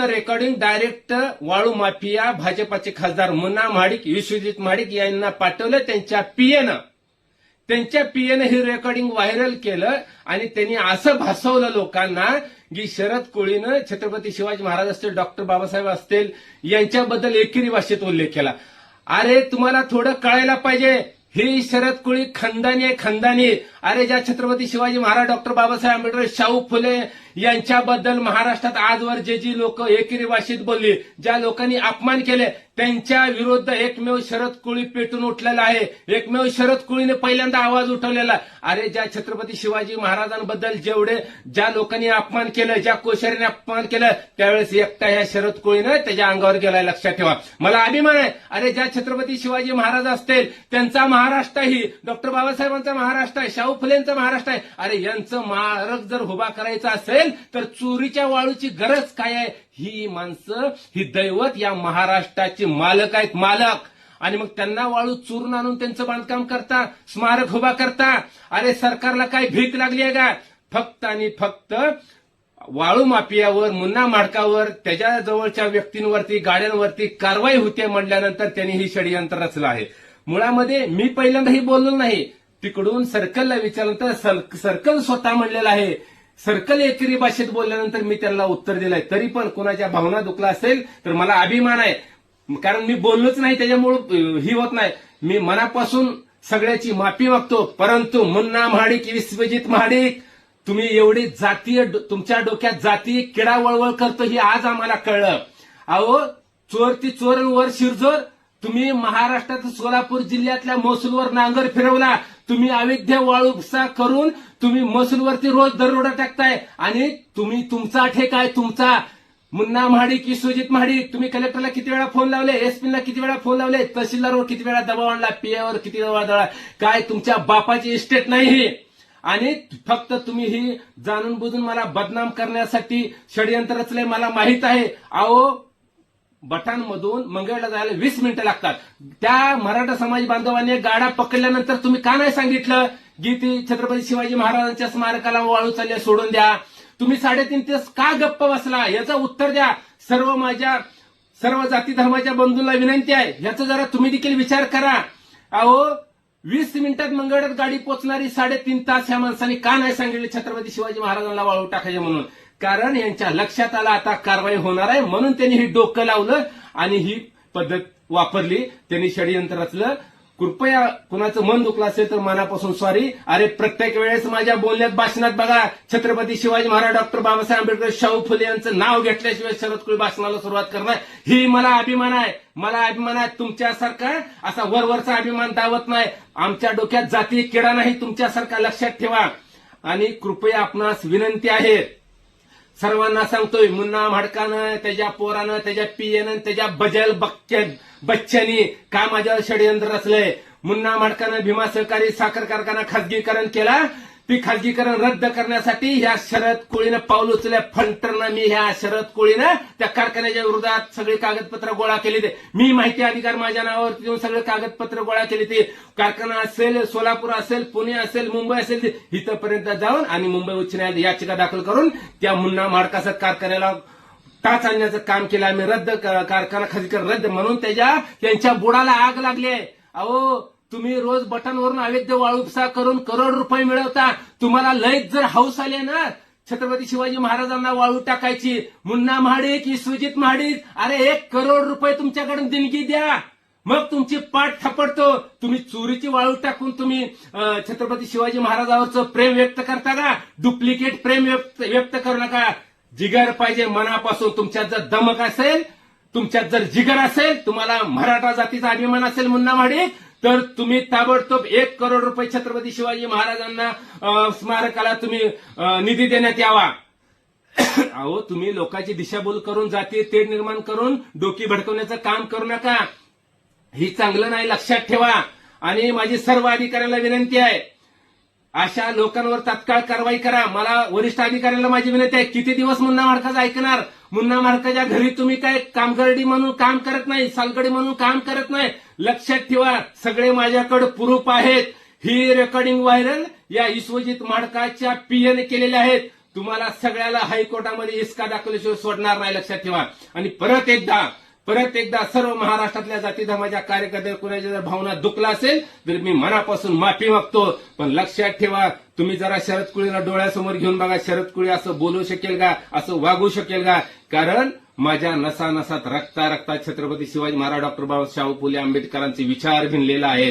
PN recording direct वाळू mafia भाजपाचे खासदार मुन्ना महाडिक विश्वजित महाडिक यांना पाठवलं त्यांच्या पीएनं त्यांच्या पीएनं ही रेकॉर्डिंग व्हायरल केलं आणि त्यांनी असं भासवलं लोकांना की शरद कोळीनं छत्रपती शिवाजी महाराज असतील डॉक्टर बाबासाहेब असतील यांच्याबद्दल एकेरी भाषेत उल्लेख केला. अरे तुम्हाला थोडं कळायला पाहिजे. ही शरद कोळी खंदानी आहे खंदानी. अरे ज्या छत्रपती शिवाजी महाराज डॉक्टर बाबासाहेब आंबेडकर शाहू फुले यांच्याबद्दल महाराष्ट्रात आजवर जे जी लोक एकेरी भाषेत बोलली ज्या लोकांनी अपमान केले त्यांच्या विरुद्ध एकमेव शरद कुळी पेटून उठलेला आहे. एकमेव शरद कुळीने पहिल्यांदा आवाज उठवलेला अरे ज्या छत्रपती शिवाजी महाराजांबद्दल जेवढे ज्या लोकांनी अपमान केलं ज्या कोश्यारीने अपमान केलं त्यावेळेस एकटा ह्या शरद कुळीनं त्याच्या अंगावर गेलाय लक्षात ठेवा. मला अभिमान आहे. अरे ज्या छत्रपती शिवाजी महाराज असतील त्यांचा महाराष्ट्र ही डॉक्टर बाबासाहेबांचा महाराष्ट्र आहे शाहू फुलेंचा महाराष्ट्र आहे. अरे यांचं मारक जर उभा करायचा असेल तर चोरीच्या वाळूची गरज काय आहे? ही माणसं ही दैवत या महाराष्ट्राचे मालक आहेत मालक. आणि मग त्यांना वाळू चोरून आणून त्यांचं बांधकाम करता स्मारक उभा करता. अरे सरकारला काय भीक लागली आहे का? फक्त आणि फक्त वाळू माफियावर मुन्ना माडकावर त्याच्या जवळच्या व्यक्तींवरती गाड्यांवरती कारवाई होते म्हणल्यानंतर त्यांनी ही षडयंत्र रचलं आहे. मुळामध्ये मी पहिल्यांदाही बोललो नाही. तिकडून सर्कलला विचारलं तर सर्कल स्वतः म्हणलेलं आहे सर्कल एकेरी भाषेत बोलल्यानंतर मी त्यांना उत्तर दिलंय. तरी पण कोणाच्या भावना दुखला असेल तर मला अभिमान आहे. कारण मी बोललोच नाही त्याच्यामुळं ही होत नाही. मी मनापासून सगळ्याची माफी मागतो. परंतु मुन्ना महाडिक विश्वजित महाडिक तुम्ही एवढी जातीय तुमच्या डोक्यात जातीय किडा वळवळ करतो ही आज आम्हाला कळलं. अहो चोर ती चोर वर शिरजोर तुम्ही महाराष्ट्रात सोलापूर जिल्ह्यातल्या महसूलवर नांगर फिरवला. तुम्ही अवैध वाळूसा करून तुम्ही महसूलवरती रोज दरोडा टाकताय. आणि तुम्ही तुमचा ठेका आहे तुमचा. मुन्ना महाडिक सुजित महाडिक तुम्ही कलेक्टरला किती वेळा फोन लावले? एसपीला किती वेळा फोन लावले? तहसीलदारवर किती वेळा दबाव आणला? पीएवर किती वेळा दबाव काय तुमच्या बापाची इस्टेट नाही आणि फक्त तुम्ही ही जाणून बुजून मला बदनाम करण्यासाठी षडयंत्र रचले मला माहीत आहे. अहो बटांमधून मंगळला जायला वीस मिनिटं लागतात. त्या मराठा समाज बांधवांनी गाडा पकडल्यानंतर तुम्ही का नाही सांगितलं? की छत्रपती शिवाजी महाराजांच्या स्मारकाला वाळू चालल्या सोडून द्या. तुम्ही साडेतीन तास का गप्प बसला? याचं उत्तर द्या. सर्व माझ्या सर्व जाती धर्माच्या बंधूंना विनंती आहे. याचा जरा तुम्ही देखील विचार करा. अहो वीस मिनिटात मंगळात गाडी पोचणारी साडेतीन तास ह्या माणसाने का नाही सांगितले छत्रपती शिवाजी महाराजांना वाळू टाकायचे म्हणून? कारण यांच्या लक्षात आला आता कारवाई होणार आहे म्हणून त्यांनी ही डोकं लावलं आणि ही पद्धत वापरली. त्यांनी षडयंत्र रचलं कृपया कुणाचं मन दुखलं असेल तर मनापासून सॉरी अरे प्रत्येक वेळेस माझ्या बोलण्यात भाषणात बघा. छत्रपती शिवाजी महाराज डॉक्टर बाबासाहेब आंबेडकर शाहू फुले यांचं नाव घेतल्याशिवाय शरद कुळी भाषणाला सुरुवात करणार. ही मला अभिमान आहे. मला अभिमान आहे तुमच्यासारखा. असा वरवरचा अभिमान दावत नाही. आमच्या डोक्यात जाती किडा नाही. तुमच्यासारखा लक्षात ठेवा. आणि कृपया आपणास विनंती आहे सर्वांना सांगतोय मुन्ना म्हाडकानं त्याच्या पोरानं त्याच्या पियेनं त्याच्या बजल बक्के बच्चनी का माझ्यावर षडयंत्र रचलंय? मुन्ना माडकानं भीमा सहकारी साखर कारखाना खाजगीकरण केला. ती खाजगीकरण रद्द करण्यासाठी ह्या शरद कोळीनं पाऊल उचलल्या. फंटरनं मी ह्या शरद कोळीनं त्या कारखान्याच्या विरोधात सगळी कागदपत्र गोळा केली ते मी माहिती अधिकार माझ्या नावावर देऊन सगळे कागदपत्र गोळा केली ते कारखाना असेल सोलापूर असेल पुणे असेल मुंबई असेल इथंपर्यंत जाऊन आणि मुंबई उच्च न्यायालयात याचिका दाखल करून त्या मुन्ना माडकाचं कारखान्याला टाच आणण्याचं काम केलं? आम्ही रद्द कारखाना खाजगीकरण रद्द म्हणून त्याच्या त्यांच्या बुडाला आग लागली. आहे अहो तुम्ही रोज बटनवरून अवैध वाळूपसा करून करोड रुपये मिळवता. तुम्हाला लयच जर हौस आले ना छत्रपती शिवाजी महाराजांना वाळू टाकायची. मुन्ना महाडिक विश्वजित महाडिक अरे एक करोड रुपये तुमच्याकडून देणगी द्या. मग तुमची पाठ थपडतो. तुम्ही चोरीची वाळू टाकून तुम्ही छत्रपती शिवाजी महाराजावरचं प्रेम व्यक्त करता का? डुप्लिकेट प्रेम व्यक्त व्यक्त करू नका. जिगर पाहिजे मनापासून तुमच्यात जर दमक असेल तुमच्यात जर जिगर असेल तुम्हाला मराठा जातीचा अभिमान असेल मुन्ना महाडिक तर तुम्ही ताबडतोब एक करोड रुपये छत्रपती शिवाजी महाराजांना अं, स्मारकाला तुम्ही निधी देण्यात यावा. अहो तुम्ही लोकांची दिशाभूल करून जातीय तेढ निर्माण करून डोकी भडकवण्याचं काम करू नका. ही चांगलं नाही लक्षात ठेवा. आणि माझी सर्व अधिकाऱ्यांना विनंती आहे अशा लोकांवर तत्काळ कारवाई करा. मला वरिष्ठ अधिकाऱ्यांना माझी विनंती आहे किती दिवस मुन्ना मार्काज ऐकणार? मुन्ना मार्काच्या घरी तुम्ही काय कामगरडी म्हणून काम करत नाही सालगडी म्हणून काम करत नाही? लक्षात ठेवा सगळे माझ्याकडे प्रूफ आहेत. ही रेकॉर्डिंग व्हायरल या विश्वजित माडकाच्या पीएने केलेले आहेत. तुम्हाला सगळ्याला हायकोर्टामध्ये इसका दाखवल्याशिवाय सोडणार नाही लक्षात ठेवा. आणि परत एकदा परत एकदा सर्व महाराष्ट्रातल्या जाती धर्माच्या कार्यकर्त्या कुणाच्या जर भावना दुखला असेल तर मी मनापासून माफी मागतो. पण लक्षात ठेवा तुम्ही जरा शरद कुळीला डोळ्यासमोर घेऊन बघा शरद कुळी असं बोलू शकेल का असं वागू शकेल का? कारण माझ्या नसानसात रक्ता रक्ता छत्रपती शिवाजी महाराज डॉक्टर बाबासाहेब फुले आंबेडकरांचे विचार भिनलेला आहे